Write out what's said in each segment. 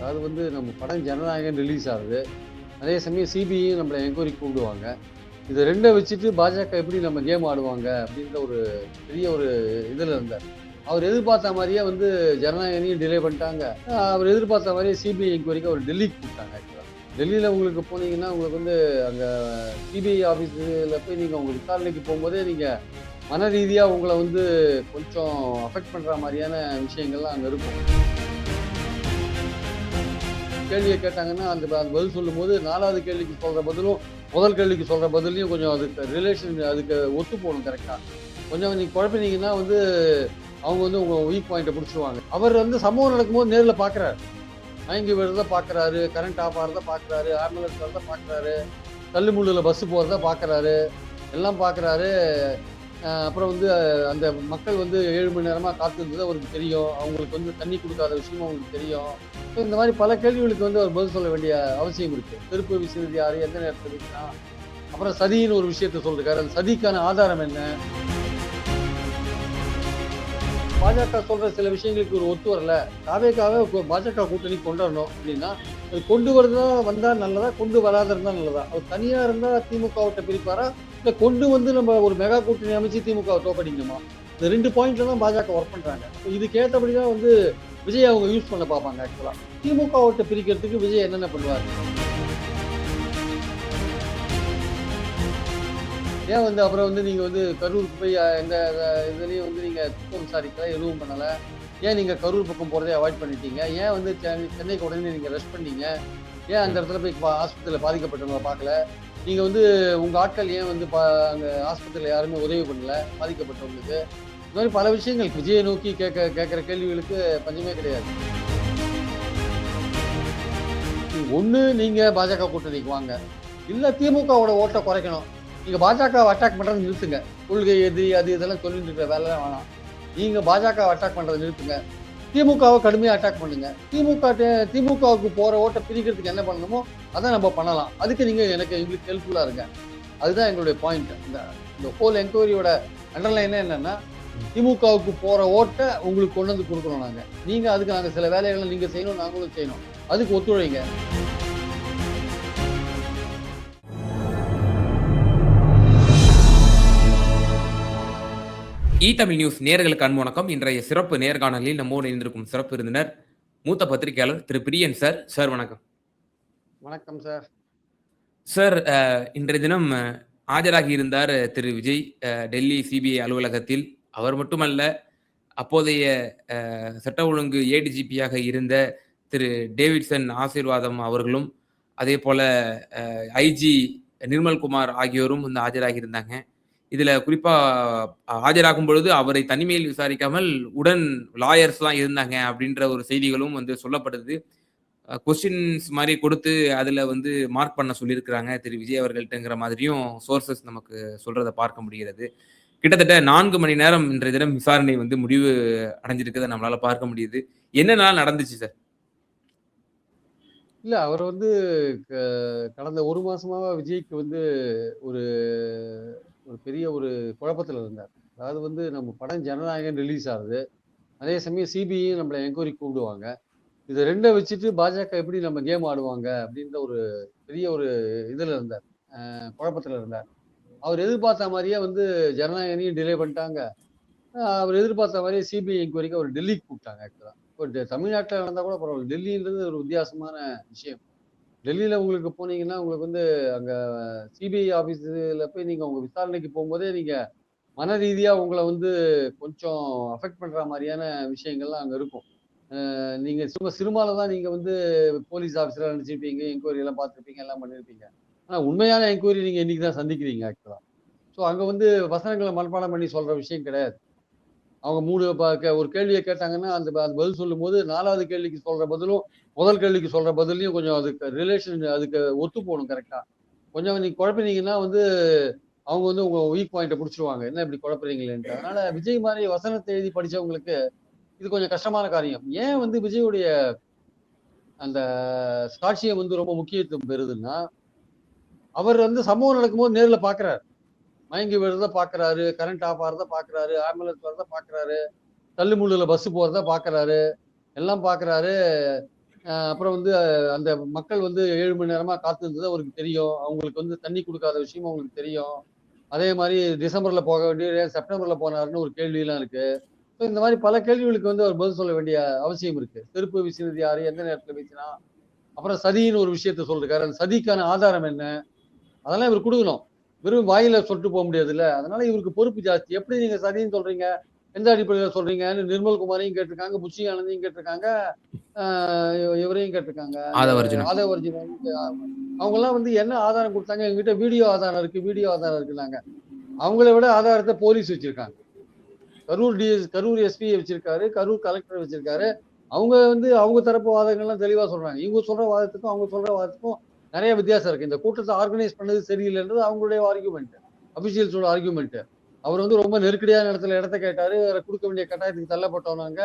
அதாவது வந்து நம்ம படம் ஜனநாயகம் ரிலீஸ் ஆகுது. அதே சமயம் சிபிஐயும் நம்மளை என்கொயரி கூப்பிடுவாங்க. இதை ரெண்டை வச்சுட்டு பாஜக எப்படி நம்ம கேம் ஆடுவாங்க அப்படின்ற ஒரு பெரிய ஒரு இதில் இருந்தார். அவர் எதிர்பார்த்த மாதிரியே வந்து ஜனநாயகனையும் டிலே பண்ணிட்டாங்க. அவர் எதிர்பார்த்த மாதிரியே சிபிஐ என்கொயரிக்கு அவர் டெல்லிக்கு கூப்பிட்டாங்க ஆக்சுவலாக டெல்லியில் உங்களுக்கு போனீங்கன்னா உங்களுக்கு வந்து அங்கே சிபிஐ ஆஃபீஸில் போய் நீங்கள் உங்கள் விசாரணைக்கு போகும்போதே நீங்கள் மன ரீதியாக உங்களை வந்து கொஞ்சம் அஃபெக்ட் பண்ணுற மாதிரியான விஷயங்கள்லாம் அங்கே இருக்கும். கேள்வியை கேட்டாங்கன்னா அந்த அந்த பதில் சொல்லும்போது நாலாவது கேள்விக்கு சொல்கிற பதிலும் முதல் கேள்விக்கு சொல்கிற பதிலையும் கொஞ்சம் அதுக்கு ரிலேஷன் அதுக்கு ஒத்து போகணும் கரெக்டாக கொஞ்சம் நீங்கள் குழப்பினீங்கன்னா வந்து அவங்க வந்து உங்கள் வீக் பாயிண்ட்டை பிடிச்சிருவாங்க. அவர் வந்து சம்பவம் நடக்கும்போது நேரில் பார்க்குறாரு மயங்கி விழுறத பார்க்குறாரு கரண்ட் ஆஃப் ஆகிறத பார்க்குறாரு ஆம்புலன்ஸ் வரத பார்க்குறாரு தள்ளுமுள்ளில் பஸ்ஸு போகிறத பார்க்குறாரு எல்லாம் பார்க்குறாரு அப்புறம் வந்து அந்த மக்கள் வந்து ஏழு மணி நேரமாக காத்திருந்தது. அவருக்கு தெரியும். அவங்களுக்கு வந்து தண்ணி கொடுக்காத விஷயமும் அவங்களுக்கு தெரியும். ஸோ இந்த மாதிரி பல கேள்விகளுக்கு வந்து அவர் பதில் சொல்ல வேண்டிய அவசியம் இருக்குது திருப்பு விசிறது யார் எந்த நேரத்தில் வீசினா அப்புறம் சதின்னு ஒரு விஷயத்த சொல்லிருக்காரு. அந்த சதிக்கான ஆதாரம் என்ன? பாஜக சொல்ற சில விஷயங்களுக்கு ஒரு ஒத்து வரல. காவேக்காவே பாஜக கூட்டணி கொண்டு வரணும் அப்படின்னா அது கொண்டு வரதா வந்தா நல்லதா கொண்டு வராத இருந்தா நல்லதா? அவர் தனியா இருந்தா திமுக விட்ட பிரிப்பாரா? இல்ல கொண்டு வந்து நம்ம ஒரு மெகா கூட்டணி அமைச்சு திமுக தோக்கடிக்கணுமா இந்த ரெண்டு பாயிண்ட்ல தான் பாஜக ஒர்க் பண்றாங்க. இதுக்கு ஏற்றபடி தான் வந்து விஜய் அவங்க யூஸ் பண்ண பார்ப்பாங்க ஆக்சுவலா திமுக ஓட்டை பிரிக்கிறதுக்கு விஜய் என்னென்ன பண்ணுவார்? ஏன் வந்து அப்புறம் வந்து நீங்க வந்து கரூருக்கு போய் எந்த இதுலயும் வந்து நீங்க துக்கம் விசாரிக்கல எதுவும் பண்ணல. ஏன் நீங்க கரூர் பக்கம் போறதை அவாய்ட் பண்ணிட்டீங்க? ஏன் வந்து சென்னை- சென்னைக்கு உடனே நீங்க ரெஸ்ட் பண்ணீங்க? ஏன் அந்த இடத்துல போய் ஆஸ்பத்திரியில பாதிக்கப்பட்டவங்க பார்க்கல? நீங்கள் வந்து உங்கள் ஆட்கள் ஏன் வந்து பா- அங்க ஆஸ்பத்திரியில் யாருமே உதவி பண்ணல பாதிக்கப்பட்டவங்களுக்கு? இந்த மாதிரி பல விஷயங்கள் விஜயை நோக்கி கேட்க கேட்குற கேள்விகளுக்கு பஞ்சமே கிடையாது. ஒன்று நீங்கள் பாஜக கூட்டணிக்கு வாங்க. இல்லை திமுகவோட ஓட்டை குறைக்கணும். நீங்கள் பாஜக அட்டாக் பண்ணுறது நிறுத்துங்க. கொள்கை எது அது இதெல்லாம் சொல்லிட்டு இருக்கிற வேலை வேணாம். நீங்கள் பாஜக அட்டாக் பண்ணுறதை நிறுத்துங்க. திமுகவை கடுமையாக அட்டாக் பண்ணுங்க. திமுக திமுகவுக்கு போற ஓட்டை பிரிக்கிறதுக்கு என்ன பண்ணணுமோ அதை நம்ம பண்ணலாம். அதுக்கு நீங்க எனக்கு எங்களுக்கு ஹெல்ப்ஃபுல்லா இருங்க. அதுதான் எங்களுடைய பாயிண்ட் இந்த இந்த ஹோல் என்கொயரியோட அண்டர்லைனே என்னன்னா திமுகவுக்கு போற ஓட்டை உங்களுக்கு கொண்டு வந்து கொடுக்கணும் நாங்க. நீங்க அதுக்கு நாங்கள் சில வேலைகளை நீங்க செய்யணும் நாங்களும் செய்யணும். அதுக்கு ஒத்துழைங்க. இ தமிழ் நியூஸ் நேர்களுக்கு அன்பு வணக்கம். இன்றைய சிறப்பு நேர்காணலில் நம்மோடு இணைந்திருக்கும் சிறப்பு விருந்தினர் மூத்த பத்திரிகையாளர் திரு பிரியன் சார். சார் வணக்கம். வணக்கம் சார். சார் இன்றைய தினம் ஆஜராகி இருந்தார் திரு விஜய். டெல்லி சிபிஐ அலுவலகத்தில். அவர் மட்டுமல்ல அப்போதைய சட்ட ஒழுங்கு ஏடிஜிபியாக இருந்த திரு டேவிட்சன் ஆசீர்வாதம் அவர்களும் அதே போல ஐஜி நிர்மல்குமார் ஆகியோரும் வந்து ஆஜராகி இருந்தாங்க. இதுல குறிப்பா ஆஜராகும் பொழுது அவரை தனிமையில் விசாரிக்காமல் உடன் லாயர்ஸ்லாம் இருந்தாங்க அப்படின்ற ஒரு செய்திகளும் வந்து சொல்லப்படுது. கொஸ்டின்ஸ் மாதிரி கொடுத்து அதுல வந்து மார்க் பண்ண சொல்லியிருக்கிறாங்க திரு. விஜய் அவர்கள்ட்டங்கிற மாதிரியும் சோர்சஸ் நமக்கு சொல்றதை பார்க்க முடிகிறது. கிட்டத்தட்ட நான்கு மணி நேரம் இன்றைய தினம் விசாரணை வந்து முடிவு அடைஞ்சிருக்கிறத நம்மளால பார்க்க முடியுது. என்னென்னலாம் நடந்துச்சு சார்? இல்ல அவர் வந்து க- கடந்த ஒரு மாசமாவா விஜய்க்கு வந்து ஒரு ஒரு பெரிய ஒரு குழப்பத்தில் இருந்தார். அதாவது வந்து நம்ம படம் ஜனநாயகம் ரிலீஸ் ஆகுது. அதே சமயம் சிபிஐயும் நம்மளை என்கொயரி கூப்பிடுவாங்க. இதை ரெண்டை வச்சுட்டு பாஜக எப்படி நம்ம கேம் ஆடுவாங்க அப்படின்ற ஒரு பெரிய ஒரு இதில் இருந்தார். குழப்பத்தில் இருந்தார். அவர் எதிர்பார்த்த மாதிரியே வந்து ஜனநாயகனையும் டிலே பண்ணிட்டாங்க. அவர் எதிர்பார்த்த மாதிரியே சிபிஐ என்கொயரிக்கு அவர் டெல்லிக்கு கூப்பிட்டாங்க ஆக்சுவலாக இப்போ தமிழ்நாட்டில் நடந்தா கூட பரவாயில்ல. டெல்லின்றது ஒரு வித்தியாசமான விஷயம். டெல்லியில் உங்களுக்கு போனீங்கன்னா உங்களுக்கு வந்து அங்கே சிபிஐ ஆஃபீஸில் போய் நீங்கள் உங்கள் விசாரணைக்கு போகும்போதே நீங்கள் மன ரீதியாக உங்களை வந்து கொஞ்சம் அஃபெக்ட் பண்ணுற மாதிரியான விஷயங்கள்லாம் அங்கே இருக்கும். நீங்கள் சும்மா சினிமால தான் நீங்கள் வந்து போலீஸ் ஆஃபீஸராக நினச்சிருப்பீங்க என்கொயரி எல்லாம் பார்த்துருப்பீங்க எல்லாம் பண்ணியிருப்பீங்க ஆனால் உண்மையான என்கொயரி நீங்கள் இன்றைக்கி தான் சந்திக்கிறீங்க ஆக்சுவலாக ஸோ அங்கே வந்து வசனங்களை மனப்பாடம் பண்ணி சொல்கிற விஷயம் கிடையாது. அவங்க மூணு கே- ஒரு கேள்வியை கேட்டாங்கன்னா அந்த அந்த பதில் சொல்லும்போது நாலாவது கேள்விக்கு சொல்ற பதிலும் முதல் கேள்விக்கு சொல்ற பதிலையும் கொஞ்சம் அதுக்கு ரிலேஷன் அதுக்கு ஒத்து போகணும் கரெக்டா கொஞ்சம் நீங்க குழப்பினீங்கன்னா வந்து அவங்க வந்து உங்க வீக் பாயிண்ட்டை பிடிச்சிருவாங்க. என்ன இப்படி குழப்பறீங்களேன்ட்டு. அதனால விஜய் மாதிரி வசனத்தை எழுதி படிச்சவங்களுக்கு இது கொஞ்சம் கஷ்டமான காரியம். ஏன் வந்து விஜயுடைய அந்த சாட்சியம் வந்து ரொம்ப முக்கியத்துவம் பெறுதுன்னா அவர் வந்து சம்பவம் நடக்கும்போது நேர்ல பாக்குறாரு. மயங்கி விழுறத பாக்குறாரு கரண்ட் ஆஃப் ஆகிறத பாக்குறாரு ஆம்புலன்ஸ் வரத பாக்குறாரு தள்ளுமுள்ளுல பஸ் போறத பாக்குறாரு எல்லாம் பாக்குறாரு. அப்புறம் வந்து அந்த மக்கள் வந்து ஏழு மணி நேரமா காத்திருந்தது அவருக்கு தெரியும். அவங்களுக்கு வந்து தண்ணி கொடுக்காத விஷயம் அவங்களுக்கு தெரியும். அதே மாதிரி டிசம்பர்ல போக வேண்டிய செப்டம்பர்ல போனாருன்னு ஒரு கேள்வி இருக்குது இருக்கு. ஸோ இந்த மாதிரி பல கேள்விகளுக்கு வந்து அவர் பதில் சொல்ல வேண்டிய அவசியம் இருக்கு. செருப்பு வீசினது யாரு எந்த நேரத்துல வீசினா? அப்புறம் சதின்னு ஒரு விஷயத்த சொல்லிருக்காரு அந்த சதிக்கான ஆதாரம் என்ன? அதெல்லாம் இவர் கொடுக்கணும். வெறும் வாயில சொல்லிட்டு போக முடியாதுல்ல. அதனால இவருக்கு பொறுப்பு ஜாஸ்தி. எப்படி நீங்க சதின்னு சொல்றீங்க? எந்த அடிப்படையில் சொல்றீங்கன்னு நிர்மல் குமாரையும் கேட்டிருக்காங்க புச்சி ஆனந்தையும் கேட்டிருக்காங்க இவரையும் கேட்டிருக்காங்க. அவங்க எல்லாம் வந்து என்ன ஆதாரம் கொடுத்தாங்க? எங்ககிட்ட வீடியோ ஆதாரம் இருக்கு வீடியோ ஆதாரம் இருக்குனாங்க அவங்கள விட ஆதாரத்தை போலீஸ் வச்சிருக்காங்க. கரூர் டிஎஸ் கரூர் எஸ்பி வச்சிருக்காரு கரூர் கலெக்டர் வச்சிருக்காரு. அவங்க வந்து அவங்க தரப்பு வாதங்கள்லாம் தெளிவா சொல்றாங்க. இவங்க சொல்ற வாதத்துக்கும் அவங்க சொல்ற வாதத்துக்கும் நிறைய வித்தியாசம் இருக்கு. இந்த கூட்டத்தை ஆர்கனைஸ் பண்ணது சரியில்லைன்றது அவங்களுடைய ஆர்குமெண்ட் அபிஷியல்ஸோட ஆர்குமெண்ட் அவர் வந்து ரொம்ப நெருக்கடியான இடத்துல இடத்த கேட்டாரு. வேற கொடுக்க வேண்டிய கட்டாயத்துக்கு தள்ளப்பட்டவனாங்க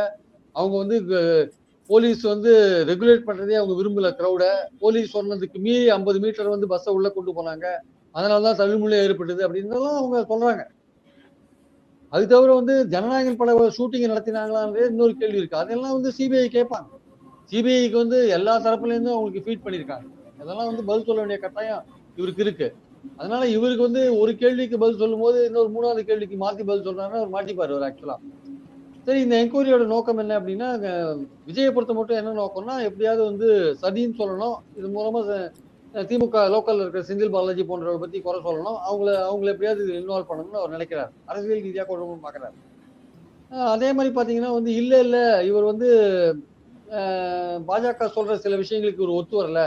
அவங்க வந்து போலீஸ் வந்து ரெகுலேட் பண்றதே அவங்க விரும்பல கிரௌட போலீஸ் சொன்னதுக்கு மீறி ஐம்பது மீட்டர் வந்து பஸ்ஸை உள்ள கொண்டு போனாங்க. அதனாலதான் தள்ளுமுள்ளே ஏற்பட்டது அப்படின்றதெல்லாம் அவங்க சொல்றாங்க. அது தவிர வந்து ஜனநாயகம் பட ஷூட்டிங் நடத்தினாங்களான்றது இன்னொரு கேள்வி இருக்கு. அதெல்லாம் வந்து சிபிஐ கேட்பாங்க சிபிஐக்கு வந்து எல்லா தரப்புலேருந்தும் அவங்களுக்கு ஃபீட் பண்ணியிருக்காங்க. அதெல்லாம் வந்து பதில் சொல்ல வேண்டிய கட்டாயம் இவருக்கு இருக்கு. அதனால இவருக்கு வந்து ஒரு கேள்விக்கு பதில் சொல்லும் போது இன்னொரு மூணாவது கேள்விக்கு மாத்தி பதில் சொல்றாருன்னா அவர் மாட்டிப்பாரு அவர் ஆக்சுவலா சரி இந்த என்கொயரியோட நோக்கம் என்ன அப்படின்னா அஹ், விஜயை பொறுத்த மட்டும் என்ன நோக்கம்னா எப்படியாவது வந்து சதின்னு சொல்லணும். இது மூலமா திமுக லோக்கல்ல இருக்கிற செந்தில் பாலாஜி போன்றவரை பத்தி குறை சொல்லணும். அவங்கள அவங்கள எப்படியாவது இன்வால்வ் பண்ணணும்னு அவர் நினைக்கிறார். அரசியல் ரீதியாக கொண்டு பாக்குறாரு அதே மாதிரி பாத்தீங்கன்னா வந்து இல்ல இல்ல இவர் வந்து பாஜக சொல்ற சில விஷயங்களுக்கு ஒரு ஒத்து வரல.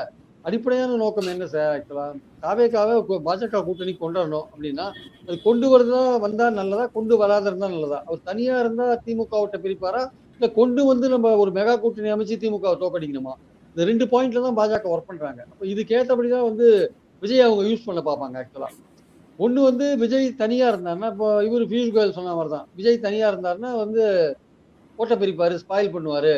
அடிப்படையான நோக்கம் என்ன சார்? ஆக்சுவலாக தாவேக்காவை பாஜக கூட்டணி கொண்டு வரணும் அப்படின்னா அது கொண்டு வரதா வந்தால் நல்லதா கொண்டு வராத இருந்தால் நல்லதா? அவர் தனியாக இருந்தால் திமுக விட்ட பிரிப்பாரா? இல்லை கொண்டு வந்து நம்ம ஒரு மெகா கூட்டணி அமைச்சு திமுக தோக்கடிக்கணுமா? இந்த ரெண்டு பாயிண்ட்ல தான் பாஜக ஒர்க் பண்ணுறாங்க அப்போ இதுக்கேற்றபடி தான் வந்து விஜய் அவங்க யூஸ் பண்ண பார்ப்பாங்க ஆக்சுவலாக ஒன்று வந்து விஜய் தனியாக இருந்தாருன்னா இப்போ இவர் பியூஷ் கோயல் சொன்ன மாதிரி தான் விஜய் தனியாக இருந்தாருன்னா வந்து ஓட்ட பிரிப்பார் ஸ்பாயில் பண்ணுவார்.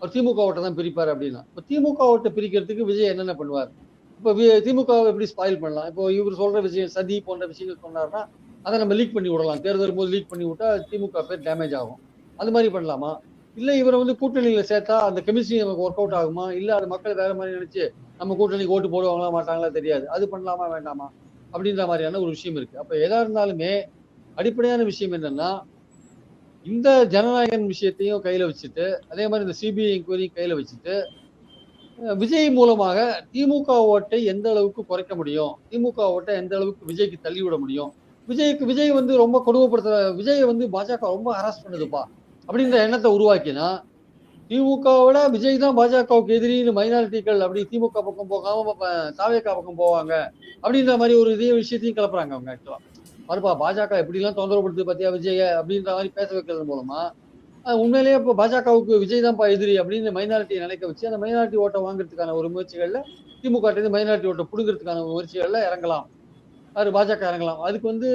அவர் திமுக ஓட்டை தான் பிரிப்பார் அப்படின்னா. இப்போ திமுக ஓட்டை பிரிக்கிறதுக்கு விஜய் என்னென்ன பண்ணுவார்? இப்போ திமுகவை எப்படி ஸ்பாயில் பண்ணலாம்? இப்போ இவர் சொல்ற விஷயம் சதி போன்ற விஷயங்கள் சொன்னார்னா அதை நம்ம லீக் பண்ணி விடலாம். தேர்தல் போது லீக் பண்ணி விட்டா திமுக பேர் டேமேஜ் ஆகும். அது மாதிரி பண்ணலாமா? இல்லை இவரை வந்து கூட்டணியில் சேர்த்தா அந்த கெமிஸ்ட்ரி நமக்கு ஒர்க் அவுட் ஆகுமா? இல்லை அது மக்கள் வேற மாதிரி நினைச்சு நம்ம கூட்டணிக்கு ஓட்டு போடுவாங்களா மாட்டாங்களா தெரியாது. அது பண்ணலாமா வேண்டாமா? அப்படின்ற மாதிரியான ஒரு விஷயம் இருக்கு. அப்போ எதா இருந்தாலுமே அடிப்படையான விஷயம் என்னன்னா இந்த ஜனநாயகன் விஷயத்தையும் கையில் வச்சுட்டு அதே மாதிரி இந்த சிபிஐ இன்கொயரியும் கையில் வச்சுட்டு விஜய் மூலமாக திமுக ஓட்டை எந்த அளவுக்கு குறைக்க முடியும்? திமுக ஓட்டை எந்த அளவுக்கு விஜய்க்கு தள்ளி விட முடியும்? விஜய்க்கு விஜய் வந்து ரொம்ப கொடுமைப்படுத்துற விஜயை வந்து பாஜக ரொம்ப ஹராஸ் பண்ணுதுப்பா அப்படின்ற எண்ணத்தை உருவாக்கினா திமுகவோட விஜய் தான் பாஜகவுக்கு எதிரின்னு மைனாரிட்டிகள் அப்படி திமுக பக்கம் போகாம தாவேக்கா பக்கம் போவாங்க அப்படின்ற மாதிரி ஒரு இதே விஷயத்தையும் கிளப்புறாங்க அவங்க ஆக்சுவலா பாருப்பா பாஜக எப்படிலாம் தொந்தரவுப்படுத்து பாத்தியா விஜய? அப்படின்ற மாதிரி பேச வைக்கிறது மூலமா உண்மையிலேயே இப்போ பாஜகவுக்கு விஜய் தான்ப்பா எதிரி அப்படின்னு மைனாரிட்டியை நினைக்க வச்சு அந்த மைனாரிட்டி ஓட்டை வாங்குறதுக்கான ஒரு முயற்சிகள்ல திமுக மைனாரிட்டி ஓட்டை புடுங்கிறதுக்கான முயற்சிகள்ல இறங்கலாம். அது பாஜக இறங்கலாம். அதுக்கு வந்து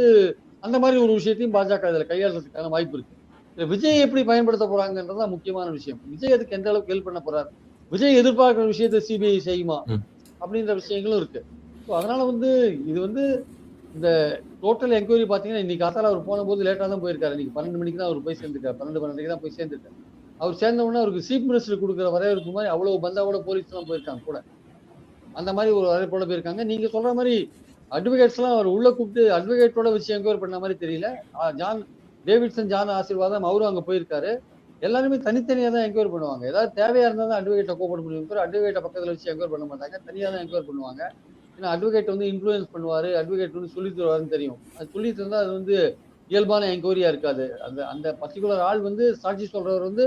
அந்த மாதிரி ஒரு விஷயத்தையும் பாஜக இதுல கையாளுறதுக்கான வாய்ப்பு இருக்கு. விஜய் எப்படி பயன்படுத்த போறாங்கன்றது தான் முக்கியமான விஷயம். விஜய் அதுக்கு எந்த அளவுக்கு ஹெல்ப் பண்ண போறாரு? விஜய் எதிர்பார்க்கிற விஷயத்தை சிபிஐ செய்யுமா. அப்படின்ற விஷயங்களும் இருக்கு. ஸோ அதனால வந்து இது வந்து இந்த டோட்டல் என்கொயரி பார்த்தீங்கன்னா இன்னைக்கு காத்தால அவர் போன போது லேட்டாக தான் போயிருக்காரு. இன்னைக்கு பன்னெண்டு மணிக்கு தான் அவர் போய் சேர்ந்துருக்காரு பன்னெண்டு பன்னெண்டுக்கு தான் போய் சேர்ந்துருக்காரு அவர் சேர்ந்த உடனே அவருக்கு சீஃப் மினிஸ்டர் கொடுக்குற வரவேற்பு மாதிரி அவ்வளவு பந்தாவோட போலீஸ்லாம் போயிருக்காங்க கூட. அந்த மாதிரி ஒரு வரவேற்போட போயிருக்காங்க. நீங்க சொல்ற மாதிரி அட்வொகேட்ஸ்லாம் அவர் உள்ள கூப்பிட்டு அட்வொகேட்டோட வச்சு என்கொயர் பண்ண மாதிரி தெரியல. ஜான் டேவிட்சன் ஜான் ஆசீர்வாதம் அவரும் அங்க போயிருக்காரு. எல்லாருமே தனித்தனியாக தான் என்கொயர் பண்ணுவாங்க. ஏதாவது தேவையாக இருந்தால் தான் அட்வொகேட்டை கூப்பிட முடியும் அட்வொகேட்டை பக்கத்தில் வச்சு என்கொயர் பண்ண மாட்டாங்க. தனியாக தான் என்கொயர் பண்ணுவாங்க. அட்வொகேட் வந்து இன்ஃப்ளூயன்ஸ் பண்ணுவார் அட்வொகேட் வந்து சொல்லி தருவாருன்னு தெரியும். அது சொல்லி தந்தால் அது வந்து இயல்பான என்கொயரியாக இருக்காது. அந்த அந்த பர்டிகுலர் ஆள் வந்து சாட்சி சொல்கிறவர் வந்து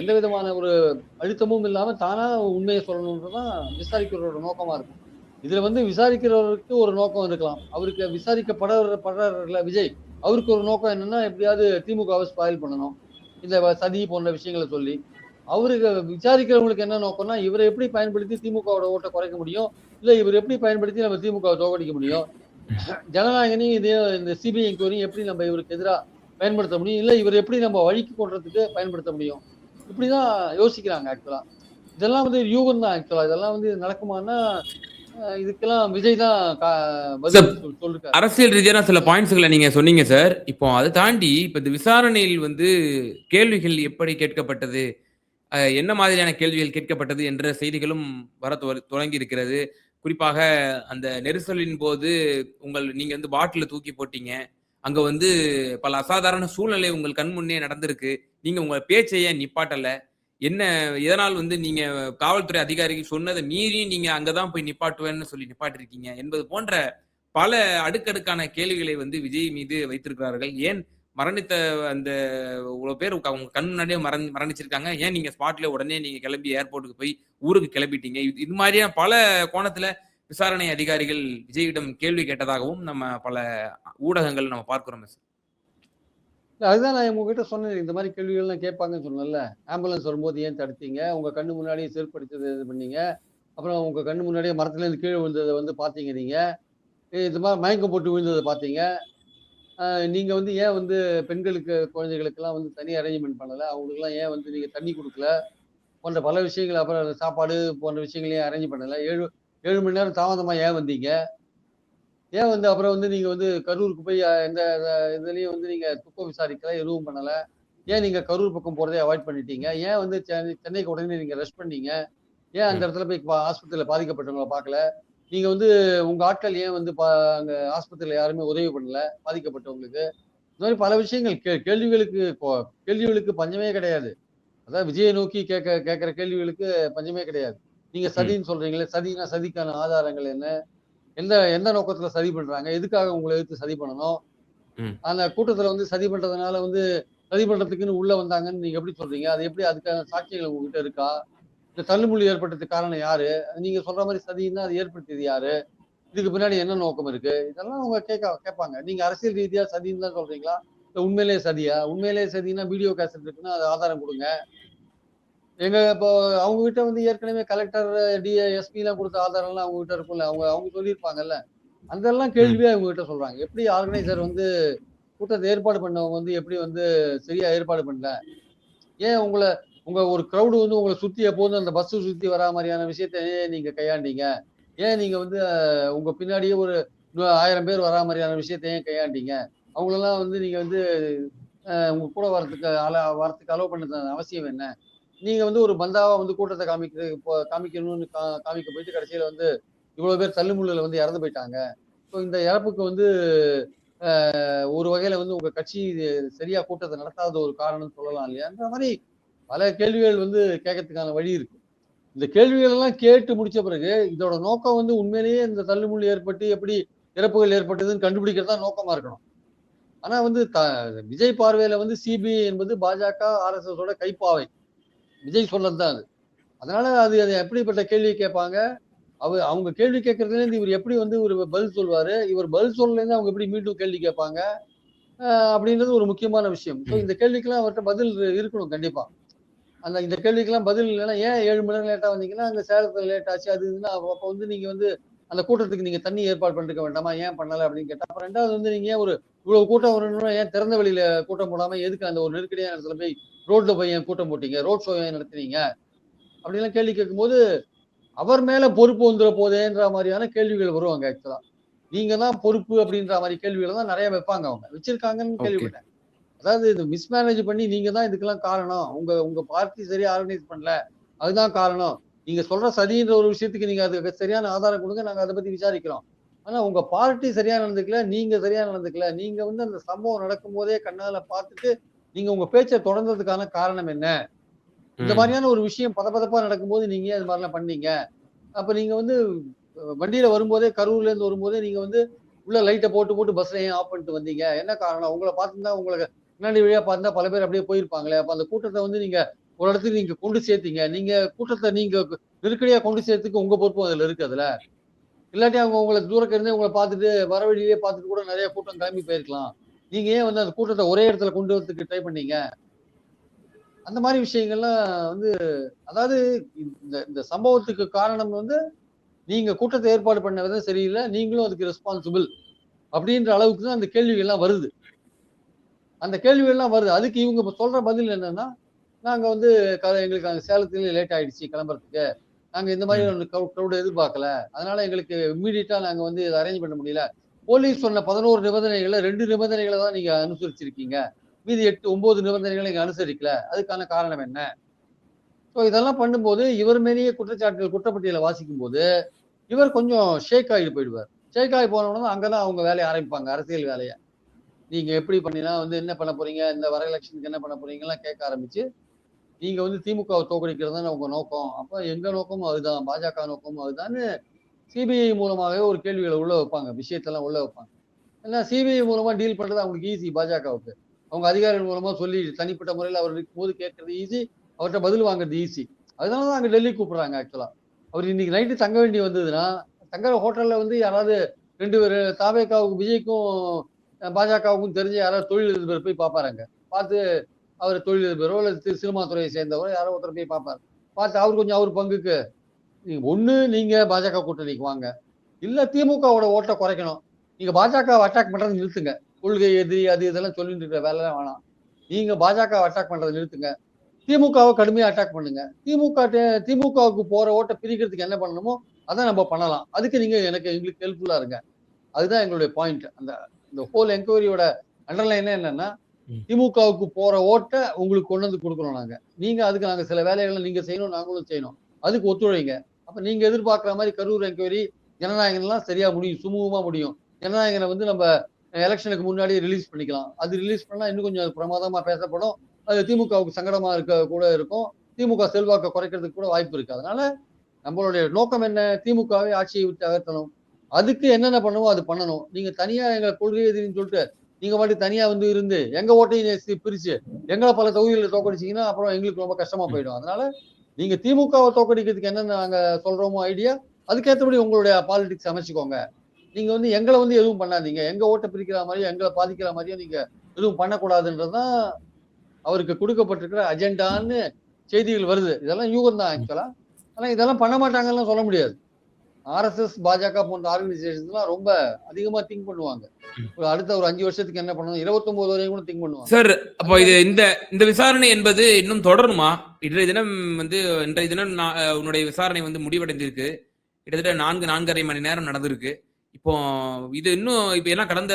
எந்த விதமான ஒரு அழுத்தமும் இல்லாமல் தானாக உண்மையை சொல்லணுன்றது தான் விசாரிக்கிறவரோட நோக்கமாக இருக்கும். இதில் வந்து விசாரிக்கிறவருக்கு ஒரு நோக்கம் இருக்கலாம். அவருக்கு விசாரிக்கப்படுற படுறாருல விஜய் அவருக்கு ஒரு நோக்கம் என்னென்னா எப்படியாவது திமுகவை ஸ்பாயில் பண்ணணும். இந்த சதி போன்ற விஷயங்களை சொல்லி அவருக்கு விசாரிக்கிறவங்களுக்கு என்ன நோக்கம்னா இவரை எப்படி பயன்படுத்தி திமுகவோட ஓட்டை குறைக்க முடியும்? இல்ல இவர் எப்படி பயன்படுத்தி நம்ம திமுகவை தோக்கடிக்க முடியும்? ஜனநாயகனையும் இதே இந்த சிபிஐ இன்கொயரியும் எப்படி நம்ம இவருக்கு எதிராக பயன்படுத்த முடியும்? இல்ல இவர் எப்படி நம்ம வழிக்கு கொள்றதுக்கு பயன்படுத்த முடியும்? இப்படிதான் யோசிக்கிறாங்க ஆக்சுவலா இதெல்லாம் வந்து யூகம் தான் ஆக்சுவலா இதெல்லாம் வந்து நடக்குமான்னா இதுக்கெல்லாம் விஜய் தான் அரசியல் ரீதியான சில பாயிண்ட்ஸ்களை நீங்க சொன்னீங்க சார். இப்போ அதை தாண்டி இப்ப இந்த விசாரணையில் வந்து கேள்விகள் எப்படி கேட்கப்பட்டது? என்ன மாதிரியான கேள்விகள் கேட்கப்பட்டது என்ற செய்திகளும் வர தொ தொடங்கி இருக்கிறது. குறிப்பாக அந்த நெரிசலின் போது உங்கள் நீங்க வந்து பாட்டில தூக்கி போட்டீங்க. அங்க வந்து பல அசாதாரண சூழ்நிலை உங்கள் கண் முன்னே நடந்திருக்கு. நீங்க உங்க பேச்சைய நிப்பாட்டல? என்ன இதனால் வந்து நீங்க காவல்துறை அதிகாரிக்கு சொன்னதை மீறி நீங்க அங்கதான் போய் நிப்பாட்டுவேன்னு சொல்லி நிப்பாட்டிருக்கீங்க என்பது போன்ற பல அடுக்கடுக்கான கேள்விகளை வந்து விஜய் மீது வைத்திருக்கிறார்கள். ஏன் மரணித்த அந்த இவ்வளோ பேர் உங்க கண் முன்னாடியே மரண் மரணிச்சிருக்காங்க. ஏன் நீங்க ஸ்பாட்ல உடனே நீங்க கிளம்பி ஏர்போர்ட்டுக்கு போய் ஊருக்கு கிளம்பிட்டீங்க? இது இது மாதிரியான பல கோணத்துல விசாரணை அதிகாரிகள் விஜயிடம் கேள்வி கேட்டதாகவும் நம்ம பல ஊடகங்கள் நம்ம பார்க்கிறோம் சார். அதுதான் நான் உங்ககிட்ட சொன்னேன் இந்த மாதிரி கேள்விகள்லாம் கேட்பாங்கன்னு சொன்னேன்ல. ஆம்புலன்ஸ் வரும்போது ஏன் தடுத்தீங்க? உங்க கண்ணு முன்னாடியே செருப்பு இது பண்ணீங்க. அப்புறம் உங்க கண்ணு முன்னாடியே மரத்துலேருந்து கீழே விழுந்ததை வந்து பார்த்தீங்க நீங்க. இது மாதிரி மயக்கம் போட்டு விழுந்ததை பார்த்தீங்க. நீங்க வந்து ஏன் வந்து பெண்களுக்கு, குழந்தைகளுக்கெல்லாம் வந்து தனி அரேஞ்ச்மென்ட் பண்ணல? அவங்களுக்கெல்லாம் ஏன் வந்து நீங்க தண்ணி குடுக்கல? போன்ற பல விஷயங்கள் அப்புறம் சாப்பாடு போன்ற விஷயங்களையும் அரேஞ்ச் பண்ணல. 7 7 மணி நேரம் தாமதமா ஏன் வந்தீங்க? ஏன் வந்து அப்புறம் வந்து நீங்க வந்து கரூருக்கு போய் எந்த இதுலயும் வந்து நீங்க துக்கம் விசாரிக்கல, எதுவும் பண்ணல. ஏன் நீங்க கரூர் பக்கம் போறதே அவாய்ட் பண்ணிட்டீங்க? ஏன் வந்து சென்னை சென்னைக்கு உடனே நீங்க ரஷ் பண்ணீங்க? ஏன் அந்த. இடத்துல போய் ஆஸ்பத்திரியில பாதிக்கப்பட்டவங்கள பார்க்கல? நீங்க வந்து உங்க ஆட்கள் ஏன் வந்து அங்க ஆஸ்பத்திரியில யாருமே உதவி பண்ணல பாதிக்கப்பட்டவங்களுக்கு? இந்த மாரி பல விஷயங்கள் கே கேள்விகளுக்கு கேள்விகளுக்கு பஞ்சமே கிடையாது. அதான் விஜய நோக்கி கேட்க கேட்கிற கேள்விகளுக்கு பஞ்சமே கிடையாது. நீங்க. சதின்னு சொல்றீங்களே, சதின்னா சதிக்கான ஆதாரங்கள் என்ன? எந்த எந்த நோக்கத்துல சதி பண்றாங்க? எதுக்காக உங்கள எதிர்த்து சதி பண்ணணும்? அந்த கூட்டத்துல வந்து சதி பண்றதுனால வந்து சதி பண்றதுக்குன்னு உள்ள வந்தாங்கன்னு நீங்க எப்படி சொல்றீங்க? அது எப்படி அதுக்கான சாட்சியங்கள் உங்ககிட்ட இருக்கா? இந்த தள்ளுமுள்ளு ஏற்பட்டதுக்கு காரணம் யாரு? நீங்க சொல்ற மாரி சதின்னா அது ஏற்படுத்தியது யாரு? இதுக்கு பின்னாடி என்ன நோக்கம் இருக்கு? இதெல்லாம் அவங்க கேட்க கேட்பாங்க. நீங்க அரசியல் ரீதியா சதின்னு தான் சொல்றீங்களா? இல்ல உண்மையிலேயே சதியா? உண்மையிலேயே சதின்னா வீடியோ கேசெட் இருக்குன்னா அது ஆதாரம் குடுங்க. எங்க இப்போ அவங்க கிட்ட வந்து ஏற்கனவே கலெக்டர், டிஏ, எஸ்பிலாம் குடுத்த ஆதாரம்லாம் அவங்க கிட்ட இருக்கும்ல. அவங்க அவங்க சொல்லியிருப்பாங்கல்ல. அதெல்லாம். கேள்வியா இவங்க கிட்ட சொல்றாங்க. எப்படி ஆர்கனைசர் வந்து கூட்டத்த ஏற்பாடு பண்ணவங்க வந்து எப்படி வந்து சரியா ஏற்பாடு பண்ணல? ஏன் உங்கள உங்க ஒரு க்ரௌடு வந்து உங்களை சுத்தி எப்போதும் அந்த பஸ் சுத்தி வரா மாதிரியான விஷயத்த ஏன் நீங்க கையாண்டீங்க? ஏன் நீங்க வந்து உங்க பின்னாடியே ஒரு ஆயிரம் பேர் வரா மாதிரியான விஷயத்த ஏன் கையாண்டீங்க? அவங்களெல்லாம் வந்து நீங்க வந்து உங்க கூட வரதுக்கு அல வரதுக்கு அலோவ் பண்ண அவசியம் என்ன? நீங்க வந்து ஒரு பந்தாவா வந்து கூட்டத்தை காமிக்கிறது இப்போ காமிக்கணும்னு கா காமிக்க போயிட்டு கடைசியில வந்து இவ்வளோ பேர் தள்ளுமுள்ளுல வந்து இறந்து போயிட்டாங்க. ஸோ இந்த இறப்புக்கு வந்து ஒரு வகையில வந்து உங்க கட்சி சரியா கூட்டத்தை நடத்தாத ஒரு காரணம்னு சொல்லலாம் இல்லையா? அந்த மாதிரி பல கேள்விகள் வந்து கேட்கறதுக்கான வழி இருக்கு. இந்த கேள்விகள் எல்லாம் கேட்டு முடிச்ச பிறகு இதோட நோக்கம் வந்து உண்மையிலேயே இந்த தள்ளுமுள்ளு ஏற்பட்டு எப்படி இறப்புகள் ஏற்பட்டதுன்னு கண்டுபிடிக்கிறது தான் நோக்கமா இருக்கணும். ஆனா வந்து த விஜய் பார்வையில வந்து சிபிஐ என்பது பாஜக, ஆர்எஸ்எஸ் ஓட கைப்பாவை. விஜய் சொன்னது தான் அது. அதனால அது அது எப்படிப்பட்ட கேள்வி கேட்பாங்க? அவ அவங்க கேள்வி கேட்கறதுலேருந்து இவர் எப்படி வந்து ஒரு பதில் சொல்வாரு? இவர் பதில் சொல்லலேருந்து அவங்க எப்படி மீண்டும் கேள்வி கேட்பாங்க? அப்படின்றது ஒரு முக்கியமான விஷயம். ஸோ. இந்த கேள்விக்கெல்லாம் அவர்ட்ட பதில் இருக்கணும் கண்டிப்பா. அந்த இந்த கேள்விக்கெல்லாம் பதில் இல்லைன்னா ஏன் ஏழு மணி நேரம் லேட்டா வந்தீங்கன்னா, அங்க சேலத்துல லேட் ஆச்சு. அது இதுன்னா அப்போ வந்து நீங்க வந்து அந்த கூட்டத்துக்கு நீங்க தண்ணி ஏற்பாடு பண்ணிருக்க வேண்டாமா? ஏன் பண்ணலை அப்படின்னு கேட்டால் அப்புறம் ரெண்டாவது வந்து நீங்க ஒரு இவ்வளவு கூட்டம் வரணும்னா ஏன் திறந்த வெளியில கூட்டம் போடாம எதுக்கு அந்த ஒரு நெருக்கடியான இடத்துல போய் ரோட்ல போய் ஏன் கூட்டம் போட்டீங்க? ரோட் ஷோ ஏன் நடத்துனீங்க? அப்படிலாம் கேள்வி கேட்கும்போது, அவர் மேல பொறுப்பு வந்துட போதேன்ற மாதிரியான கேள்விகள் வருவாங்க ஆக்சுவலா. நீங்க தான் பொறுப்பு அப்படின்ற மாதிரி கேள்விகளை தான் நிறைய வைப்பாங்க அவங்க. வச்சிருக்காங்கன்னு கேள்விப்பட்டேன். அதாவது இது மிஸ்மேனேஜ் பண்ணி நீங்க தான் இதுக்கெல்லாம் காரணம். உங்க உங்க பார்ட்டி சரியா ஆர்கனைஸ் பண்ணல. அதுதான் காரணம். நீங்க சொல்ற சதின்ற ஒரு விஷயத்துக்கு நீங்க அதுக்கு சரியான ஆதாரம் குடுங்க. நாங்க அத பத்தி விசாரிக்கிறோம். ஆனா உங்க பார்ட்டி சரியா நடந்துக்கல. நீங்க சரியா நடந்துக்கல. நீங்க வந்து அந்த சம்பவம் நடக்கும்போதே கண்ணால பார்த்துட்டு, நீங்க உங்க பேச்ச தொடர்ந்ததுக்கான காரணம் என்ன? இந்த ம். மாரியான ஒரு விஷயம் பதபதப்பா நடக்கும்போது நீங்க அது மாரிலாம் பண்ணீங்க? அப்ப நீங்க வந்து வண்டியில வரும்போதே கரூர்லேருந்து வரும்போதே நீங்க வந்து உள்ள லைட்ட போட்டு போட்டு பஸ்ல ஏன் ஆஃப் பண்ணிட்டு வந்தீங்க? என்ன காரணம்? உங்கள பார்த்திருந்தா உங்களுக்கு பின்னாடி வழியா பார்த்தா பல பேர் அப்படியே போயிருப்பாங்களே. அப்ப அந்த கூட்டத்தை வந்து நீங்க ஒரு இடத்துக்கு நீங்க கொண்டு சேர்த்தீங்க. நீங்க கூட்டத்தை நீங்க நெருக்கடியா கொண்டு சேர்த்துக்கு உங்க பொறுப்பும் அதுல இருக்கு அதுல. இல்லாட்டி அவங்க உங்களை தூரக்க இருந்தே உங்களை பார்த்துட்டு வர வழியிலேயே பார்த்துட்டு கூட நிறைய கூட்டம் கிளம்பி போயிருக்கலாம். நீங்க ஏன் வந்து அந்த கூட்டத்தை ஒரே இடத்துல கொண்டு வரதுக்கு ட்ரை பண்ணீங்க? அந்த மாதிரி விஷயங்கள்லாம் வந்து அதாவது இந்த இந்த சம்பவத்துக்கு காரணம் வந்து நீங்க கூட்டத்தை ஏற்பாடு பண்ண விதம் சரியில்லை நீங்களும் அதுக்கு ரெஸ்பான்சிபிள் அப்படின்ற அளவுக்கு தான் அந்த கேள்விகள்லாம் வருது. அந்த கேள்விகள்லாம் வருது. அதுக்கு இவங்க இப்ப சொல்ற பதில் என்னன்னா, நாங்க வந்து க எங்களுக்கு அங்க சேலத்திலேயே லேட் ஆயிடுச்சு கிளம்புறதுக்கு. நாங்க இந்த மாரி ம். ஒரு க்ரௌட் எதிர்பார்க்கல. அதனால எங்களுக்கு இம்மீடியட்டா நாங்க வந்து இத அரேஞ்ச் பண்ண முடியல. போலீஸ் சொன்ன 11 நிபந்தனைகள்ல 2 நிபந்தனைகள தான் நீங்க அனுசரிச்சிருக்கீங்க. மீதி 8, 9 நிபந்தனைகள நீங்க அனுசரிக்கல. அதுக்கான காரணம் என்ன? ஸோ இதெல்லாம் பண்ணும்போது இவர் மேலேயே குற்றச்சாட்டுகள் குற்றப்பட்டியலை வாசிக்கும் போது இவர் கொஞ்சம் ஷேக் ஆகிட்டு போயிடுவார் ஷேக் ஆகி போனோம்னா அங்கதான் அவங்க வேலையை ஆரம்பிப்பாங்க அரசியல் வேலையை நீங்க எப்படி பண்ணினா வந்து என்ன பண்ண போறீங்க? இந்த வர எலெக்ஷனுக்கு என்ன பண்ண போறீங்கலாம் கேட்க ஆரம்பிச்சு நீங்க வந்து திமுகவை தோக்கடிக்கிறது தான் உங்க நோக்கம். அப்ப எங்க நோக்கமும் அதுதான். பாஜக நோக்கமும் அதுதான்னு சிபிஐ மூலமாகவே ஒரு கேள்விகளை உள்ள வைப்பாங்க. விஷயத்தெல்லாம் உள்ள வைப்பாங்க. ஏன்னா சிபிஐ மூலமா டீல் பண்றது அவங்களுக்கு ஈஸி பாஜகவுக்கு. அவங்க அதிகாரிகள் மூலமா சொல்லி தனிப்பட்ட முறையில் அவர் இருக்கும்போது கேட்கறது ஈஸி அவர்கிட்ட பதில் வாங்குறது ஈஸி அதனால தான் அங்க டெல்லி கூப்பிடுறாங்க ஆக்சுவலா அவர் இன்னைக்கு நைட்டு தங்க வேண்டி வந்ததுன்னா தங்குற ஹோட்டல்ல வந்து யாராவது ரெண்டு பேர் தாவேக்காவுக்கு விஜய்க்கும் பாஜகவுக்கும் தெரிஞ்ச யாராவது தொழிலதிபர் போய் பார்ப்பாருங்க. பார்த்து அவர் தொழிலதிபரோ இல்லை சினிமா துறையை சேர்ந்தவரோ யாரோ ஒருத்தர் போய் பார்ப்பார். பார்த்து அவர் கொஞ்சம் அவர் பங்குக்கு. நீங்கள் ஒன்று நீங்க பாஜக கூட்டணிக்கு வாங்க. இல்லை திமுகவோட ஓட்டை குறைக்கணும். நீங்க பாஜக அட்டாக் பண்ணுறது நிறுத்துங்க. கொள்கை எதிரி அது இதெல்லாம் சொல்லிட்டு இருக்கிற வேலைலாம் வேணாம். நீங்கள் பாஜக அட்டாக் பண்ணுறதை நிறுத்துங்க. திமுகவை கடுமையாக அட்டாக் பண்ணுங்க. திமுக திமுகவுக்கு போகிற ஓட்டை பிரிக்கிறதுக்கு என்ன பண்ணணுமோ அதை நம்ம பண்ணலாம். அதுக்கு நீங்கள் எனக்கு எங்களுக்கு ஹெல்ப்ஃபுல்லாக இருங்க. அதுதான் எங்களுடைய பாயிண்ட் அந்த இந்த ஹோல் என்கொயரியோட அண்டர்லைன் என்னன்னா. திமுகவுக்கு போற ஓட்டை உங்களுக்கு கொண்டு வந்து கொடுக்கணும் நாங்க. நீங்க அதுக்கு நாங்க சில வேலைகளை நீங்க செய்யணும் நாங்களும் செய்யணும். அதுக்கு ஒத்துழைங்க. அப்ப நீங்க எதிர்பார்க்குற மாதிரி கரூர் என்கொயரி ஜனநாயகம்லாம் சரியா முடியும் சுமூகமா முடியும். ஜனநாயகனை வந்து நம்ம எலெக்ஷனுக்கு முன்னாடி ரிலீஸ் பண்ணிக்கலாம். அது ரிலீஸ் பண்ணா இன்னும் கொஞ்சம் பிரமாதமா பேசப்படும். அது திமுகவுக்கு சங்கடமா இருக்க கூட இருக்கும். திமுக செல்வாக்கை குறைக்கிறதுக்கு கூட வாய்ப்பு இருக்கு. அதனால நம்மளுடைய நோக்கம் என்ன? திமுகவை ஆட்சியை விட்டு அகற்றணும். அதுக்கு என்னென்ன பண்ணுமோ அது பண்ணணும். நீங்க தனியா எங்க கொள்கை எதிரின்னு சொல்லிட்டு நீங்க மட்டும் தனியா வந்து இருந்து எங்க ஓட்டையும் பிரிச்சு எங்களை பல தொகுதிகளை தோக்கடிச்சிங்கன்னா அப்புறம் எங்களுக்கு ரொம்ப கஷ்டமா போயிடும். அதனால நீங்க திமுகவை தோக்கடிக்கிறதுக்கு என்னென்ன நாங்க சொல்றோமோ ஐடியா அதுக்கேற்றபடி உங்களுடைய பாலிடிக்ஸ் அமைச்சுக்கோங்க. நீங்க வந்து எங்களை வந்து எதுவும் பண்ணாதீங்க. எங்க ஓட்டை பிரிக்கிற மாதிரியும் எங்களை பாதிக்கிற மாதிரியும் நீங்க எதுவும் பண்ணக்கூடாதுன்றதுதான் அவருக்கு கொடுக்கப்பட்டிருக்கிற அஜெண்டான்னு செய்திகள் வருது. இதெல்லாம் யூகம் தான் ஆக்சுவலா ஆனா இதெல்லாம் பண்ண மாட்டாங்கன்னு சொல்ல முடியாது. ஆர்எஸ்எஸ் பாஜக போன்ற ஆர்கனைசேஷன்ஸ்லாம் ரொம்ப அதிகமா திங்க் பண்ணுவாங்க. அடுத்த ஒரு அஞ்சு வருஷத்துக்கு என்ன பண்ணணும்? இருபத்தொன்பது வரையும் கூட திங்க் பண்ணுவாங்க. சார் அப்போ இது இந்த இந்த விசாரணை என்பது இன்னும் தொடருமா? இன்றைய தினம் வந்து இன்றைய தினம் உன்னுடைய விசாரணை வந்து முடிவடைந்திருக்கு. கிட்டத்தட்ட நான்கு நான்கரை மணி நேரம் நடந்திருக்கு. இப்போ இது இன்னும் இப்ப எல்லாம் கடந்த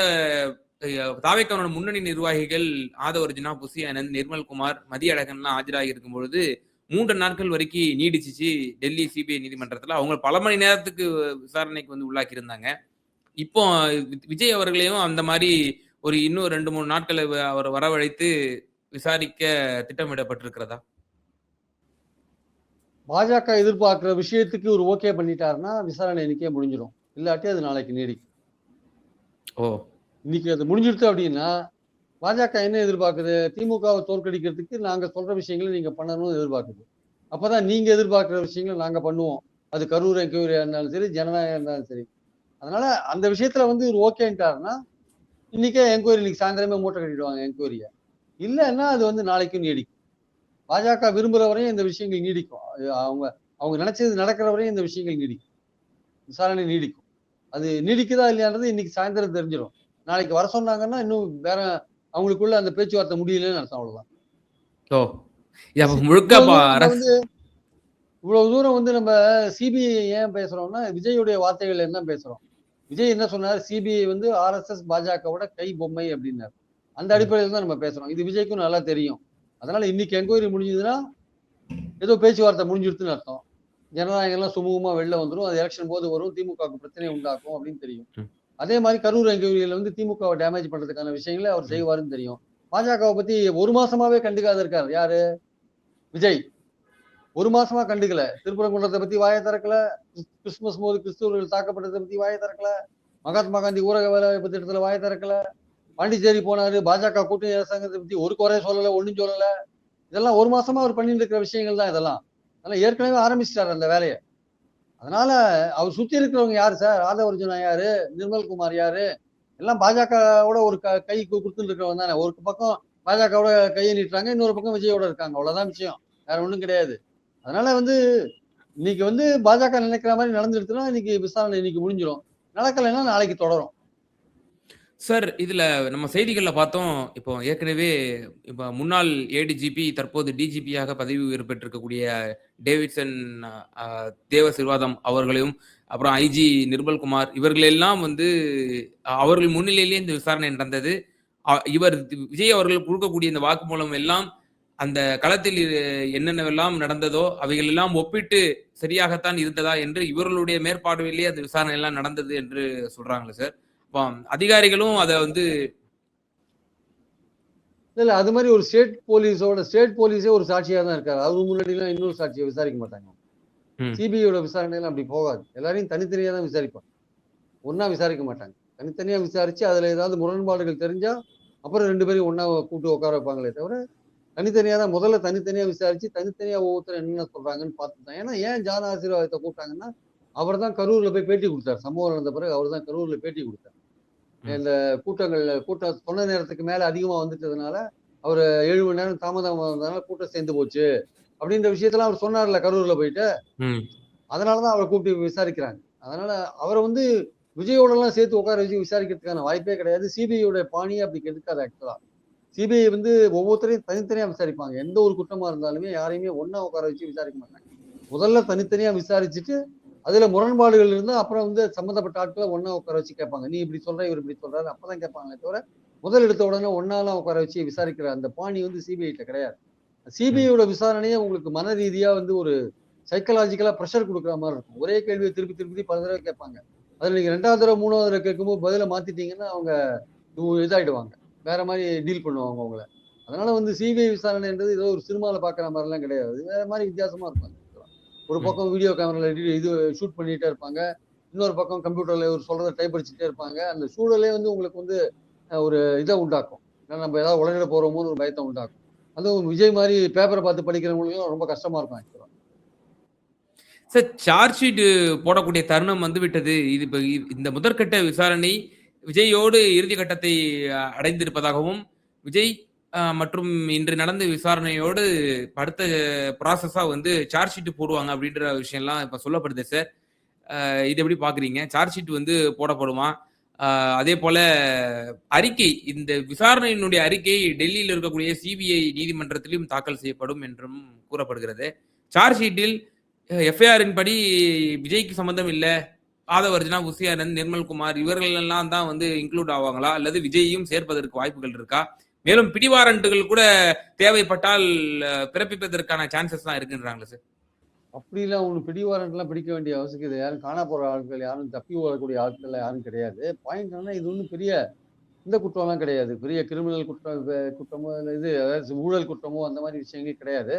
தாவேக்கானோட முன்னணி நிர்வாகிகள் ஆதவர்ஜினா புசி ஆனந்த் நிர்மல்குமார் மதியழகன்லாம் ஆஜராகி இருக்கும் பொழுது மூன்று நாட்கள் வரைக்கும் நீடிச்சிச்சு. டெல்லி சிபிஐ நீதிமன்றத்துல. அவங்க பல மணி நேரத்துக்கு விசாரணைக்கு வந்து உள்ளாக்கி இருந்தாங்க இப்போ விஜய் அவர்களையும் அந்த மாதிரி ஒரு இன்னும் ரெண்டு மூணு நாட்களை அவர் வரவழைத்து விசாரிக்க திட்டமிடப்பட்டிருக்கிறதா? பாஜக எதிர்பார்க்கிற விஷயத்துக்கு ஒரு ஓகே பண்ணிட்டாருன்னா விசாரணை இன்னைக்கே முடிஞ்சிடும் இல்லாட்டி அது நாளைக்கு நீடிக்கும். ஓ. இன்னைக்கு அது முடிஞ்சிடுச்சு அப்படின்னா பாஜக என்ன எதிர்பார்க்குது? திமுகவை தோற்கடிக்கிறதுக்கு நாங்கள் சொல்ற விஷயங்களை நீங்க பண்ணணும்னு எதிர்பார்க்குது. அப்பதான் நீங்க எதிர்பார்க்குற விஷயங்களை நாங்க பண்ணுவோம். அது கரூர் என்கொயரியா இருந்தாலும் சரி ஜனநாயகம் இருந்தாலும் சரி. அதனால அந்த விஷயத்துல வந்து இவர் ஓகேன்ட்டாருன்னா இன்னைக்கே என்கொயரி இன்னைக்கு சாயந்தரமே மூட்டை கட்டிடுவாங்க என்கொயரியை. இல்லைன்னா அது வந்து நாளைக்கும் நீடிக்கும். பாஜக விரும்புகிற வரையும் இந்த விஷயங்கள் நீடிக்கும். அது அவங்க அவங்க நினைச்சது நடக்கிற வரையும் இந்த விஷயங்கள் நீடிக்கும். விசாரணை நீடிக்கும். அது நீடிக்குதா இல்லையான்றது இன்னைக்கு சாயந்தரம் தெரிஞ்சிடும். நாளைக்கு வர சொன்னாங்கன்னா இன்னும் வேற அவங்களுக்குள்ள அந்த பேச்சுவார்த்தை முடியலன்னு அர்த்தம் அவ்வளவுதான். இவ்வளவு தூரம் வந்து நம்ம சிபிஐ ஏன் பேசுறோம்னா விஜயுடைய வார்த்தைகள் என்ன பேசுறோம்? விஜய் என்ன சொன்னார்? சிபிஐ வந்து ஆர்எஸ்எஸ் பாஜகவோட கை பொம்மை அப்படின்னாரு. அந்த அடிப்படையில் தான் நம்ம பேசுறோம். இது விஜய்க்கும் நல்லா தெரியும். அதனால இன்னைக்கு என்கொயரி முடிஞ்சதுன்னா ஏதோ பேச்சுவார்த்தை முடிஞ்சிருச்சுன்னு அர்த்தம். ஜனநாயகம் எல்லாம் சுமூகமா வெளில வந்துடும் அது எலெக்ஷன் போது வரும். திமுகவுக்கு பிரச்சனை உண்டாக்கும் அப்படின்னு தெரியும். அதே மாதிரி கரூர் என்கொயரியில வந்து திமுகவை டேமேஜ் பண்றதுக்கான விஷயங்களை அவர் செய்வாருன்னு தெரியும். பாஜகவை பத்தி ஒரு மாசமாவே கண்டுக்காத இருக்காரு. யாரு? விஜய். ஒரு மாசமா கண்டுக்கல. திருப்பரங்குன்றத்தை பத்தி வாயை திறக்கல. கிறிஸ்துமஸ் போது கிறிஸ்துவர்கள் தாக்கப்பட்டதை பத்தி வாயை திறக்கல. மகாத்மா காந்தி ஊரக வேலை திட்டத்துல வாயை திறக்கல. பாண்டிச்சேரி போனாரு. பாஜக கூட்டணி அரசாங்கத்தை பத்தி ஒரு குறைய சொல்லல ஒன்றும் சொல்லல. இதெல்லாம் ஒரு மாசமா அவர் பண்ணிட்டு இருக்கிற விஷயங்கள் தான் இதெல்லாம். அதெல்லாம் ஏற்கனவே ஆரம்பிச்சிட்டாரு அந்த வேலையை. அதனால அவர் சுத்தி இருக்கிறவங்க யாரு சார்? ராதவர்ஜுனா யாரு? நிர்மல்குமார் யாரு? எல்லாம் பாஜகவோட ஒரு க- கை கொடுத்துட்டு இருக்கிறவங்க தானே. ஒரு பக்கம் பாஜகவோட கையை நீட்டுறாங்க இன்னொரு பக்கம் விஜயோட இருக்காங்க. அவ்வளவுதான் விஷயம். வேற ஒன்றும் கிடையாது. அதனால வந்து இன்னைக்கு வந்து பாஜக நினைக்கிற மாதிரி நடந்துருச்சுன்னா இன்னைக்கு விசாரணை இன்னைக்கு முடிஞ்சிடும் நடக்கலைன்னா நாளைக்கு தொடரும். சார் இதுல நம்ம செய்திகள்ல பார்த்தோம் இப்போ ஏற்கனவே இப்போ முன்னாள் ஏடிஜிபி தற்போது டிஜிபியாக பதவி உயர்வு பெற்றிருக்கக்கூடிய டேவிட்சன் தேவ சிறுவாதம் அவர்களையும் அப்புறம் ஐஜி நிர்மல்குமார் இவர்களெல்லாம் வந்து அவர்கள் முன்னிலையிலே இந்த விசாரணை நடந்தது. இவர் விஜய் அவர்கள் கொடுக்கக்கூடிய இந்த வாக்குமூலம் எல்லாம் அந்த களத்தில் என்னென்னவெல்லாம் நடந்ததோ அவைகள் எல்லாம் ஒப்பிட்டு சரியாகத்தான் இருந்ததா என்று இவர்களுடைய மேற்பார்வையிலேயே அந்த விசாரணை எல்லாம் நடந்தது என்று சொல்றாங்களே சார். அதிகாரிகளும் அதை வந்து இல்ல அது மாதிரி ஒரு ஸ்டேட் போலீஸோட ஸ்டேட் போலீஸே ஒரு சாட்சியா தான் இருக்காரு. அவர் முன்னாடிலாம் இன்னொரு சாட்சியை விசாரிக்க மாட்டாங்க. ம். சிபிஐயோட விசாரணையெல்லாம் அப்படி போகாது. எல்லாரையும் தனித்தனியா தான் விசாரிப்பாங்க. ஒண்ணா விசாரிக்க மாட்டாங்க. தனித்தனியா விசாரிச்சு அதுல ஏதாவது முரண்பாடுகள் தெரிஞ்சா அப்புறம் ரெண்டு பேரையும் ஒண்ணா கூட்டு உட்கார வைப்பாங்களே தவிர தனித்தனியா தான். முதல்ல தனித்தனியா விசாரிச்சு தனித்தனியா ஒவ்வொருத்தரும் என்னென்ன சொல்றாங்கன்னு பார்த்து தான். ஏன்னா ஏன் ஜான ஆசீர்வாதத்தை கூப்பிட்டாங்கன்னா அவர் தான் கரூர்ல போய் பேட்டி கொடுத்தார். சம்பவம் நடந்த பிறகு அவர் தான் கரூர்ல பேட்டி கொடுத்தார். இந்த கூட்டங்கள்ல கூட்டம் சொன்ன நேரத்துக்கு மேல அதிகமா வந்துட்டதுனால அவர் ஏழு மணி நேரம் தாமதமா வந்ததுனால கூட்டம் சேர்ந்து போச்சு. அப்படின்ற விஷயத்தெல்லாம் அவர் சொன்னார்ல கரூர்ல போயிட்டு. அதனாலதான் அவரை கூப்பிட்டு விசாரிக்கிறாங்க. அதனால அவரை வந்து விஜயோட எல்லாம் சேர்த்து உட்கார வச்சு விசாரிக்கிறதுக்கான வாய்ப்பே கிடையாது. சிபிஐயோட பாணியே அப்படி கெடுக்காது ஆக்சுவலா சிபிஐ வந்து ஒவ்வொருத்தரையும் தனித்தனியா விசாரிப்பாங்க. எந்த ஒரு குற்றமா இருந்தாலுமே யாரையுமே ஒண்ணா உட்கார வச்சு விசாரிக்க மாட்டாங்க. முதல்ல தனித்தனியா விசாரிச்சுட்டு அதுல முரண்பாடுகள் இருந்தா அப்புறம் வந்து சம்மந்தப்பட்ட ஆட்களை ஒண்ணா உட்கார வச்சு கேட்பாங்க. நீ இப்படி சொல்ற இவர் இப்படி சொல்றாரு அப்பதான் கேட்பாங்களே தவிர முதல் எடுத்த உடனே ஒன்னாலாம் உட்கார வச்சு விசாரிக்கிற அந்த பாணி வந்து சிபிஐட்ட கிடையாது. சிபிஐயோட விசாரணையே உங்களுக்கு மன ரீதியா வந்து ஒரு சைக்கலாஜிக்கலா ப்ரெஷர் கொடுக்குற மாதிரி இருக்கும். ஒரே கேள்வியை திருப்பி திருப்பி பல தடவை கேட்பாங்க. அதுல நீங்க ரெண்டாவது தடவை மூணாவது தடவை கேட்கும்போது பதில மாத்திட்டீங்கன்னா அவங்க இது- இதாயிடுவாங்க. வேற மாதிரி டீல் பண்ணுவாங்க அவங்கள. அதனால வந்து சிபிஐ விசாரணைன்றது ஏதோ ஒரு சினிமாவில் பார்க்குற மாதிரிலாம் கிடையாது. வேற மாதிரி வித்தியாசமா இருக்கும் ஒரு. பக்கம் வீடியோ கேமரால இது ஷூட் பண்ணிட்டே இருப்பாங்க. இன்னொரு பக்கம் கம்ப்யூட்டர்ல ஒரு சொல்றதை டைப் அடிச்சுட்டே இருப்பாங்க. அந்த சூழலே வந்து உங்களுக்கு வந்து ஒரு இதை உண்டாக்கும். ஏன்னா நம்ம ஏதாவது உலகிட போறோமோன்னு ஒரு பயத்தை உண்டாக்கும். அதுவும் விஜய் மாதிரி பேப்பரை பார்த்து படிக்கிறவங்களுக்கும் ரொம்ப கஷ்டமா இருக்கும் ஆக்சுவலா சார் சார்ஜ் ஷீட் போடக்கூடிய தருணம் வந்து விட்டது இது இப்ப இந்த முதற்கட்ட விசாரணை விஜயோடு இறுதி கட்டத்தை அடைந்திருப்பதாகவும் விஜய் மற்றும் இன்று நடந்த விசாரணையோடு அடுத்த ப்ராசஸா வந்து சார்ஜ் ஷீட் போடுவாங்க அப்படின்ற விஷயம்லாம் இப்ப சொல்லப்படுது சார். இது எப்படி பாக்குறீங்க? சார்ஜ் ஷீட் வந்து போடப்படுமா? அதே போல அறிக்கை இந்த விசாரணையினுடைய அறிக்கை டெல்லியில் இருக்கக்கூடிய சிபிஐ நீதிமன்றத்திலும் தாக்கல் செய்யப்படும் என்றும் கூறப்படுகிறது. சார்ஜ் ஷீட்டில் எஃப்ஐஆரின் படி விஜய்க்கு சம்பந்தம் இல்லை. ஆதவர்ஜனா உசியானந்த் நிர்மல்குமார் இவர்கள் எல்லாம் தான் வந்து இன்க்ளூட் ஆவாங்களா? அல்லது விஜயையும் சேர்ப்பதற்கு வாய்ப்புகள் இருக்கா? மேலும் பிடிவாரண்டுகள் கூட தேவைப்பட்டால் பிறப்பிப்பதற்கான சான்சஸ் தான் இருக்குன்றாங்களே சார் அப்படிலாம் ஒன்று பிடிவாரண்ட்லாம் பிடிக்க வேண்டிய அவசியம் இது யாரும் காணா போகிற ஆட்கள் யாரும் தப்பி ஓடக்கூடிய ஆட்கள் யாரும் கிடையாது. பாயிண்ட் ஆனால் இது ஒன்றும் பெரிய இந்த குற்றம்லாம் கிடையாது. பெரிய கிரிமினல் குற்றம் குற்றமோ இல்லை இது அதாவது ஊழல் குற்றமோ அந்த மாதிரி விஷயங்கள் கிடையாது.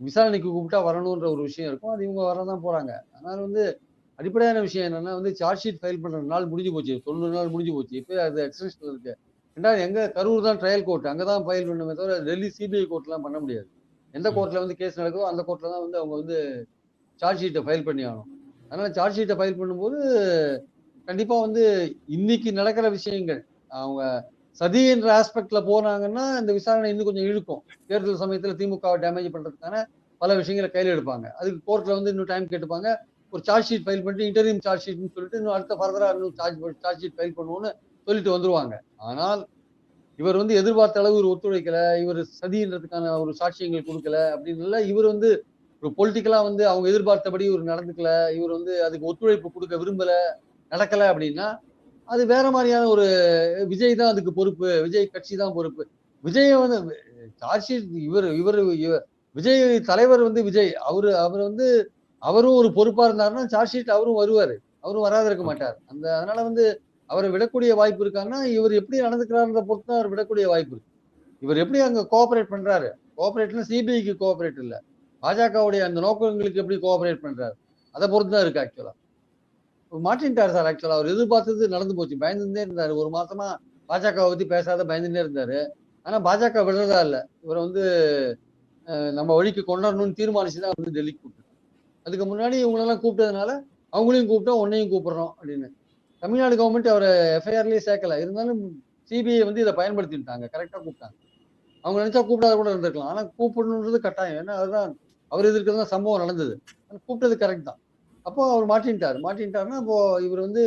விசாரணைக்கு கூப்பிட்டா வரணுன்ற ஒரு விஷயம் இருக்கும். அது இவங்க வரதான் போகிறாங்க அதனால் வந்து அடிப்படையான விஷயம் என்னென்னா வந்து சார்ஜ் ஷீட் ஃபைல் பண்ணுற நாள் முடிஞ்சு போச்சு. தொண்ணூறு நாள் முடிஞ்சு போச்சு. இப்போ அது எக்ஸ்டென்ஷன் இருக்குது ரெண்டாவது எங்க கரூர் தான் ட்ரையல் கோர்ட் அங்கே தான் ஃபைல் பண்ணுமே தவிர டெல்லி சிபிஐ கோர்ட்லாம் பண்ண முடியாது. எந்த ம். கோர்ட்ல வந்து கேஸ் நடக்குதோ அந்த கோர்ட்ல தான் வந்து அவங்க வந்து சார்ஜ் ஷீட்டை ஃபைல் பண்ணி ஆகணும். அதனால சார்ஜ் ஷீட்டை ஃபைல் பண்ணும்போது கண்டிப்பா வந்து இன்னைக்கு நடக்கிற விஷயங்கள். அவங்க சதி என்ற ஆஸ்பெக்ட்ல போனாங்கன்னா இந்த விசாரணை இன்னும் கொஞ்சம் இழுக்கும். தேர்தல் சமயத்துல திமுக டேமேஜ் பண்றதுக்கான பல விஷயங்களை கையில் எடுப்பாங்க. அதுக்கு கோர்ட்ல வந்து இன்னும் டைம் கேட்டுப்பாங்க. ஒரு சார்ஜ் ஷீட் ஃபைல் பண்ணிட்டு இன்டர்வியூ சார்ஜ் ஷீட்னு சொல்லிட்டு இன்னும் அடுத்த ஃபர்தரா இன்னும் சார்ஜ் சார்ஜ் ஷீட் ஃபைல் பண்ணுவோம்னு சொல்லிட்டு வந்துருவாங்க. ஆனால் இவர் வந்து எதிர்பார்த்த அளவு இவர் ஒத்துழைக்கல இவர் சதின்றதுக்கான ஒரு சாட்சியங்கள் கொடுக்கல அப்படின்னு இவர் வந்து ஒரு பொலிட்டிக்கலா வந்து அவங்க எதிர்பார்த்தபடி இவர் நடந்துக்கல இவர் வந்து அதுக்கு ஒத்துழைப்பு கொடுக்க விரும்பல நடக்கல அப்படின்னா அது வேற மாதிரியான ஒரு விஜய் தான் அதுக்கு பொறுப்பு விஜய் கட்சி தான் பொறுப்பு. விஜய் வந்து இவர் இவர் இவர் விஜய் தலைவர் வந்து விஜய். அவரு அவர் வந்து அவரும் ஒரு பொறுப்பா இருந்தாருன்னா சார்ஜ் ஷீட் அவரும் வருவாரு. அவரும் வராத இருக்க மாட்டார். அந்த அதனால வந்து அவரை விடக்கூடிய வாய்ப்பு இருக்கான்னா இவர் எப்படி நடந்துக்கிறாருன்ற பொறுத்து தான் அவர் விடக்கூடிய வாய்ப்பு இருக்கு. இவர் எப்படி அங்க கோஆபரேட் பண்றாரு? கோஆபரேட்னா சிபிஐக்கு கோஆபரேட் இல்ல. பாஜகவுடைய அந்த நோக்கங்களுக்கு எப்படி கோஆபரேட் பண்றாரு? அதை பொறுத்து தான் இருக்கு ஆக்சுவலா மாட்டின்ட்டார் சார் ஆக்சுவலா அவர் எதிர்பார்த்தது நடந்து போச்சு. பயந்துட்டே இருந்தாரு. ஒரு மாசமா பாஜகவை பத்தி பேசாத பயந்துட்டே இருந்தாரு. ஆனா பாஜக விடுறதா இல்ல. இவரை வந்து நம்ம வழிக்கு கொண்டாடணும்னு தீர்மானிச்சு தான் வந்து டெல்லிக்கு கூப்பிட்டு அதுக்கு முன்னாடி இவங்களெல்லாம் கூப்பிட்டதுனால அவங்களையும் கூப்பிட்டோம் உன்னையும் கூப்பிடுறோம் அப்படின்னு. தமிழ்நாடு கவர்மெண்ட் அவரை எஃப்ஐஆர்லயே சேர்க்கல. இருந்தாலும் சிபிஐ வந்து இதை பயன்படுத்திட்டாங்க. கரெக்டா கூப்பிட்டாங்க. அவங்க நினைச்சா கூப்பிடாத கூட இருந்திருக்கலாம். ஆனா கூப்பிடணுன்றது கட்டாயம். ஏன்னா அதுதான் அவர் எதிர்க்கிறது தான் சம்பவம் நடந்தது. கூப்பிட்டது கரெக்ட் தான். அப்போ அவர் மாட்டின்ட்டார். மாட்டின்ட்டாருன்னா அப்போ இவர் வந்து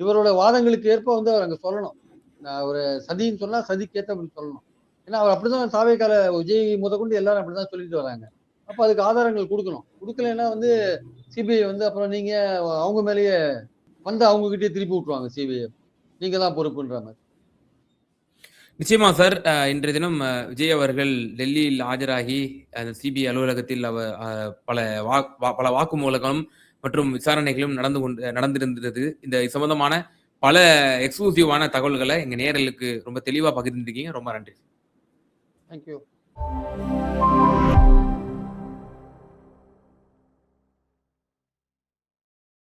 இவரோட வாதங்களுக்கு ஏற்ப வந்து அவர் அங்க சொல்லணும். நான் ஒரு சதின்னு சொன்னா சதிக்கு ஏற்ற அப்படி சொல்லணும். ஏன்னா அவர் அப்படிதான் சாவைக்கால விஜய் முதற்கொண்டு எல்லாரும் அப்படிதான் சொல்லிட்டு வராங்க. அப்ப அதுக்கு ஆதாரங்கள் கொடுக்கணும். கொடுக்கலன்னா வந்து சிபிஐ வந்து அப்புறம் நீங்க அவங்க மேலேயே வந்து அவங்க கிட்டயே திருப்பி விட்டுருவாங்க சிபிஐ நீங்க தான் பொறுப்புன்ற மாதிரி நிச்சயமா சார். இன்றைய தினம் விஜய் அவர்கள் டெல்லியில் ஆஜராகி அந்த சிபிஐ அலுவலகத்தில் அவர் அ பல பல வாக்குமூலங்களும் மற்றும் விசாரணைகளும் நடந்து கொண்டு நடந்திருந்தது. இந்த சம்பந்தமான பல எக்ஸ்க்ளூசிவான தகவல்கள எங்க நேயர்களுக்கு ரொம்ப தெளிவா பகிர்ந்திருக்கீங்க. ரொம்ப நன்றி. Thank you.